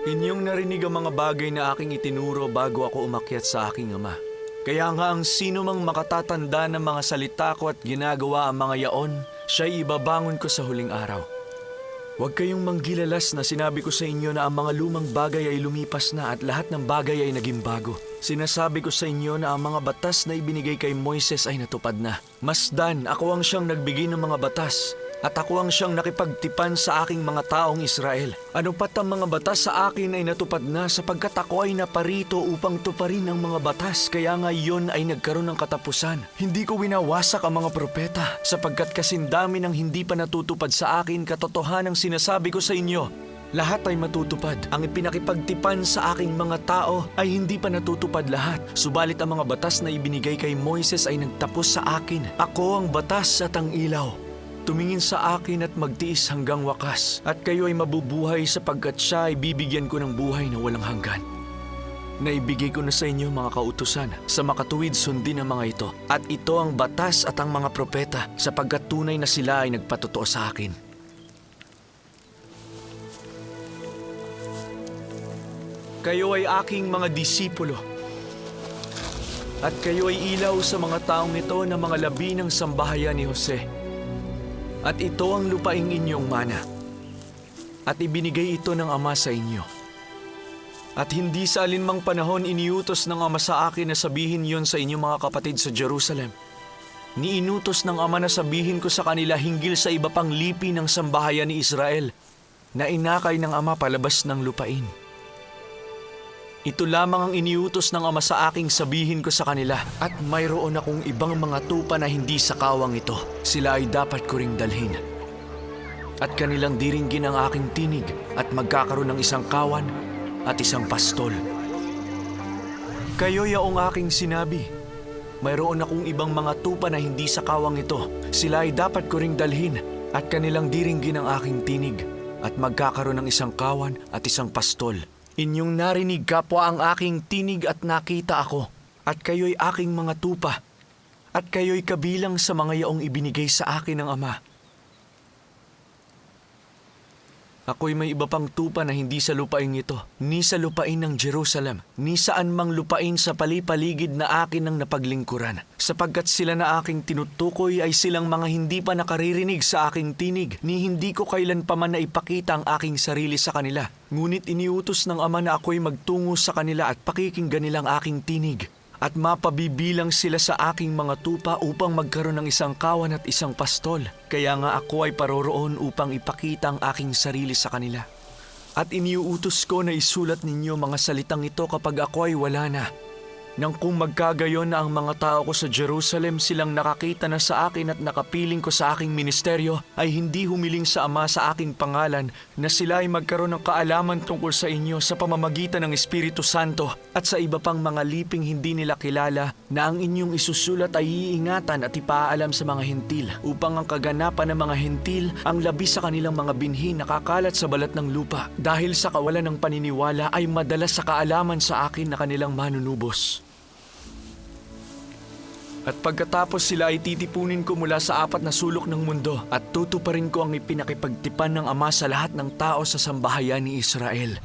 Inyong narinig ang mga bagay na aking itinuro bago ako umakyat sa aking ama. Kaya nga ang sino mang makatatanda ng mga salita ko at ginagawa ang mga yaon, siya'y ibabangon ko sa huling araw. Huwag kayong manggilalas na sinabi ko sa inyo na ang mga lumang bagay ay lumipas na at lahat ng bagay ay naging bago. Sinasabi ko sa inyo na ang mga batas na ibinigay kay Moises ay natupad na. Masdan, ako ang siyang nagbigay ng mga batas at ako ang siyang nakipagtipan sa aking mga taong Israel. Ano pat ang mga batas sa akin ay natupad na sapagkat ako ay naparito upang tuparin ang mga batas kaya nga iyon ay nagkaroon ng katapusan. Hindi ko winawasak ang mga propeta sapagkat kasindami ng hindi pa natutupad sa akin katotohanang sinasabi ko sa inyo. Lahat ay matutupad. Ang ipinakipagtipan sa aking mga tao ay hindi pa natutupad lahat. Subalit ang mga batas na ibinigay kay Moises ay nagtapos sa akin. Ako ang batas at ang ilaw. Tumingin sa akin at magtiis hanggang wakas. At kayo ay mabubuhay sapagkat siya ay bibigyan ko ng buhay na walang hanggan. Naibigay ko na sa inyo mga kautusan sa makatuwid sundin ang mga ito. At ito ang batas at ang mga propeta sapagkat tunay na sila ay nagpatotoo sa akin. Kayo ay aking mga disipulo. At kayo ay ilaw sa mga taong ito na mga labi ng sambahayan ni Jose. At ito ang lupaing inyong mana. At ibinigay ito ng Ama sa inyo. At hindi sa alinmang panahon iniutos ng Ama sa akin na sabihin yon sa inyong mga kapatid sa Jerusalem. Niinutos ng Ama na sabihin ko sa kanila hinggil sa iba pang lipi ng sambahayan ni Israel na inakay ng Ama palabas ng lupain. Ito lamang ang iniutos ng Ama sa aking sabihin ko sa kanila at mayroon akong ibang mga tupa na hindi sa kawang ito. Sila ay dapat ko ring dalhin. At kanilang diringgin ang aking tinig at magkakaroon ng isang kawan at isang pastol. Kayo yaong aking sinabi. Mayroon akong ibang mga tupa na hindi sa kawang ito. Sila ay dapat ko ring dalhin at kanilang diringgin ang aking tinig at magkakaroon ng isang kawan at isang pastol. Inyong narinig kapwa ang aking tinig at nakita ako, at kayo'y aking mga tupa, at kayo'y kabilang sa mga yaong ibinigay sa akin ng Ama. Ako'y may iba pang tupa na hindi sa lupain ito, ni sa lupain ng Jerusalem, ni saan mang lupain sa palipaligid na akin ng napaglingkuran. Sapagkat sila na aking tinutukoy ay silang mga hindi pa nakaririnig sa aking tinig, ni hindi ko kailan pa man naipakita ang aking sarili sa kanila. Ngunit iniutos ng Ama na ako'y magtungo sa kanila at pakikinggan nilang aking tinig at mapabibilang sila sa aking mga tupa upang magkaroon ng isang kawan at isang pastol. Kaya nga ako ay paroroon upang ipakita ang aking sarili sa kanila. At iniuutos ko na isulat ninyo mga salitang ito kapag ako ay wala na. Nang kung magkagayon na ang mga tao ko sa Jerusalem silang nakakita na sa akin at nakapiling ko sa aking ministeryo ay hindi humiling sa Ama sa aking pangalan na sila ay magkaroon ng kaalaman tungkol sa inyo sa pamamagitan ng Espiritu Santo at sa iba pang mga liping hindi nila kilala na ang inyong isusulat ay iingatan at ipaalam sa mga hentil upang ang kaganapan ng mga hentil ang labi sa kanilang mga binhi nakakalat sa balat ng lupa dahil sa kawalan ng paniniwala ay madalas sa kaalaman sa akin na kanilang manunubos. At pagkatapos sila ay titipunin ko mula sa apat na sulok ng mundo at tutuparin ko ang ipinakipagtipan ng Ama sa lahat ng tao sa sambahayan ni Israel.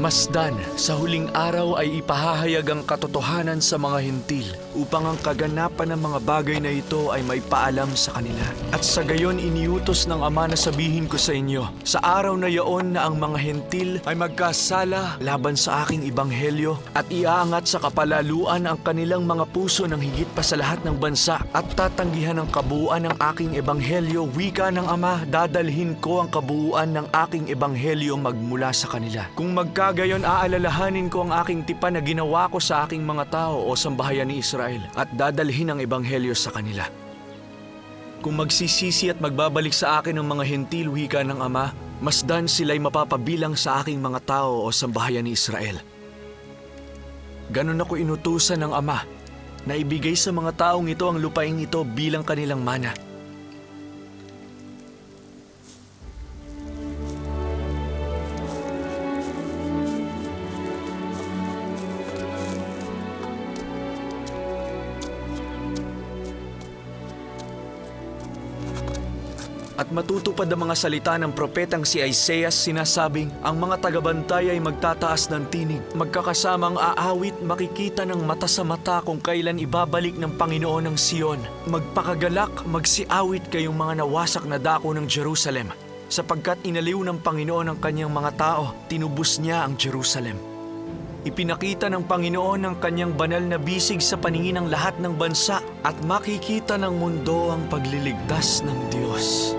Masdan, sa huling araw ay ipahahayag ang katotohanan sa mga hentil upang ang kaganapan ng mga bagay na ito ay may paalam sa kanila. At sa gayon iniutos ng Ama na sabihin ko sa inyo, sa araw na yaon na ang mga hentil ay magkasala laban sa aking ibanghelyo at iaangat sa kapalaluan ang kanilang mga puso ng higit pa sa lahat ng bansa at tatanggihan ang kabuuan ng aking ebanghelyo, wika ng Ama, dadalhin ko ang kabuuan ng aking ebanghelyo magmula sa kanila. Kung magkagayon aalalahanin ko ang aking tipan na ginawa ko sa aking mga tao o sambahayan ni Israel at dadalhin ang ebanghelyo sa kanila. Kung magsisisi at magbabalik sa akin ang mga hentil wika ng Ama, masdan sila'y mapapabilang sa aking mga tao o sambahayan ni Israel. Ganon ako inutusan ng Ama na ibigay sa mga taong ito ang lupaing ito bilang kanilang mana. At matutupad ang mga salita ng propetang si Isaiah sinasabing, ang mga tagabantay ay magtataas ng tinig. Magkakasamang aawit, makikita ng mata sa mata kung kailan ibabalik ng Panginoon ang Sion. Magpakagalak, magsiawit kayong mga nawasak na dako ng Jerusalem. Sapagkat inaliw ng Panginoon ang kanyang mga tao, tinubos niya ang Jerusalem. Ipinakita ng Panginoon ang kanyang banal na bisig sa paningin ng lahat ng bansa at makikita ng mundo ang pagliligtas ng Diyos.